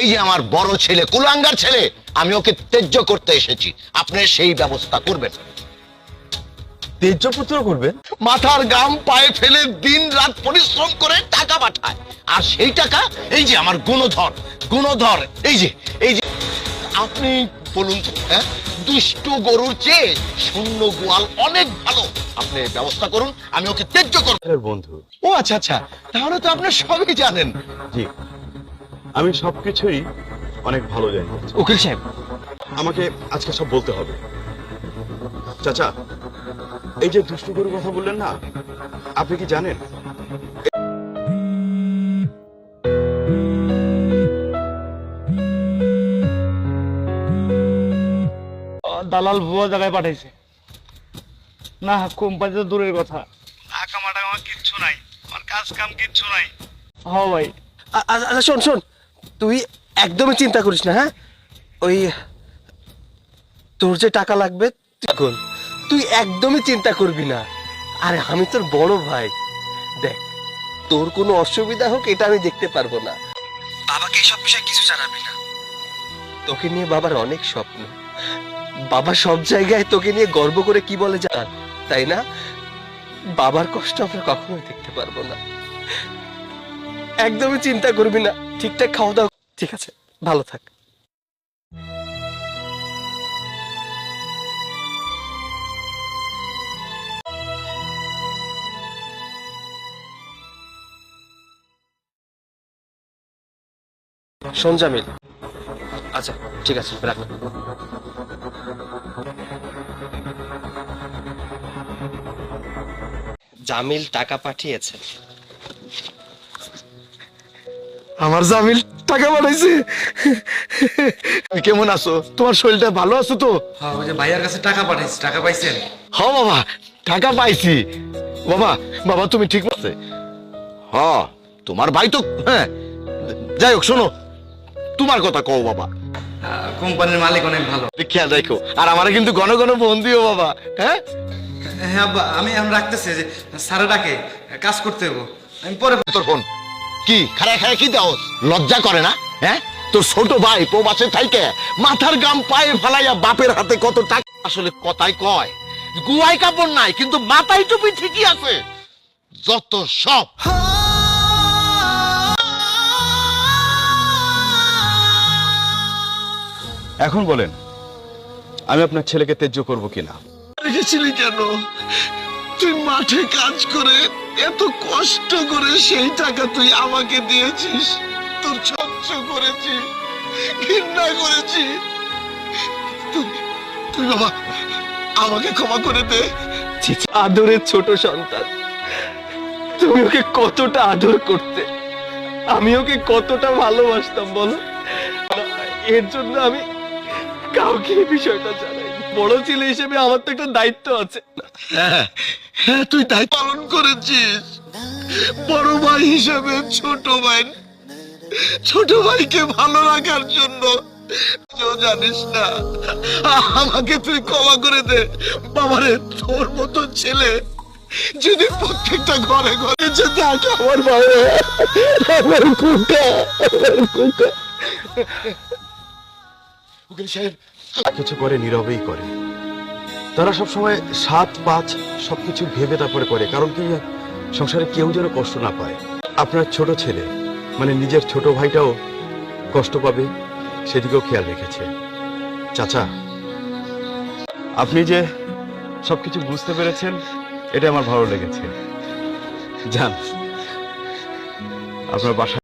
এই যে আমার বড় ছেলে কুলাঙ্গার ছেলে আমি ওকে তেজ্য করতে এসেছি। আপনি সেই ব্যবস্থা করবেন। তেজপুত্র করবেন? মাথার গাম পায়ে ফেলে দিন রাত পরিশ্রম করে টাকা পাঠায়। আর সেই টাকা এই যে আমার গুণধর গুণধর এই যে এই যে আপনি বলুন হ্যাঁ? দুষ্টু গরুর চেয়ে শূন্য গোয়াল অনেক ভালো। আপনি ব্যবস্থা করুন আমি ওকে তেজ্য করব। বন্ধু। ও আচ্ছা আচ্ছা তাহলে তো আপনি সবই জানেন। জি। আমি সবকিছুই অনেক ভালো জানি। উকিল সাহেব। আমাকে আজকে সব বলতে হবে। চাচা এই যে দুষ্টু গরুর কথা বললেন না আপনি কি জানেন? দালাল ভুয়া জায়গায় পাঠাইছে। না কোম্পানি তো দূরের কথা। টাকা মাটা আমার কিচ্ছু নাই আমার কাজ কাম কিচ্ছু নাই। হ ভাই। আ- আ- আচ্ছা শোন শোন। তুই একদমই চিন্তা করিস না হ্যাঁ? ওই তোর যে টাকা লাগবে এখন তুই একদমই চিন্তা করবি না। আরে, আমি তোর বড় ভাই। দেখ, তোর কোনো অসুবিধা হোক, এটা আমি দেখতে পারব না। বাবাকে এসব বিষয়ে কিছু জানাবি না। তোকে নিয়ে বাবার অনেক স্বপ্ন। বাবা সব জায়গায় তোকে নিয়ে গর্ব করে কি বলে জান তাই না? বাবার কষ্ট আমরা কখনোই দেখতে পারব না। একদমই চিন্তা করবি না। ঠিকঠাক খাওয়া দাওয়া ঠিক আছে ভালো থাক। শোন জামিল। আচ্ছা ঠিক আছে রাখ। জামিল টাকা পাঠিয়েছে। আমার জামিল টাকা পাঠাইছে। তুমি কেমন আছো? তোমার শরীরটা ভালো আছো তো? হ্যাঁ ওই যে ভাইয়ার কাছে টাকা পাঠাইছি টাকা পাইছেন? হ বাবা টাকা পাইছি। বাবা বাবা তুমি ঠিক আছে হ তোমার ভাই তো হ্যাঁ যাই হোক শোনো। তোমার কথা কও বাবা। কোম্পানির মালিক অনেক ভালো। খেয়াল রাখো। আর আমারে কিন্তু ঘন ঘন ফোন দিও বাবা হ্যাঁ? হ্যাঁ আমি এখন রাখতেছি যে স্যারে ডাকে কাজ করতে হব আমি পরে তোর ফোন। কি? খারায় খারায় কি দাও লজ্জা করে না? হ্যাঁ? তোর ছোট ভাই প্রবাসে থাইকে মাথার গাম পায়ে ফেলাইয়া বাপের হাতে কত টাকা আসলে কথাই কয় গুয়াই কাপড় নাই কিন্তু মাথায় টুপি ঠিকই আছে। যত সব। এখন বলেন আমি আপনার ছেলেকে তেজ্য করব কিনা? রেখেছিলি কেন? তুই মাঠে কাজ করে এত কষ্ট করে সেই টাকা তুই আমাকে দিয়েছিস। তোর সহ্য করেছি, ঘৃণা করেছি। তুই বাবা, আমাকে ক্ষমা করে দে। আদরের ছোট সন্তান, তুমি ওকে কতটা আদর করতে? আমি ওকে কতটা ভালোবাসতাম বলো? এর জন্য আমি কাউকে এই বিষয়টা জানাই বড় ছেলে হিসেবে আমার তো একটা দায়িত্ব আছে। হ্যাঁ হ্যাঁ তুই তাই পালন করেছিস। বড় ভাই হিসেবে ছোট ভাই ছোট ভাইকে ভালো রাখার জন্য জানিস না। আমাকে তুই ক্ষমা করে দে। বাবারে তোর মতো ছেলে যদি প্রত্যেকটা ঘরে ঘরে যে থাকে আমার বাবা আমার কুকা আমার কুকা উকিল সাহেব কিছু করে, নীরবেই করে। তারা সব সময় সাত, পাঁচ সবকিছু ভেবে তারপরে করে, কারণ কি, সংসারে কেউ যেন কষ্ট না পায়। আপনার ছোট ছেলে মানে নিজের ছোট ভাইটাও কষ্ট পাবে, সেদিকেও খেয়াল রেখেছে। চাচা, আপনি যে সবকিছু বুঝতে পেরেছেন এটা আমার ভালো লেগেছে। যান, আপনার বাসা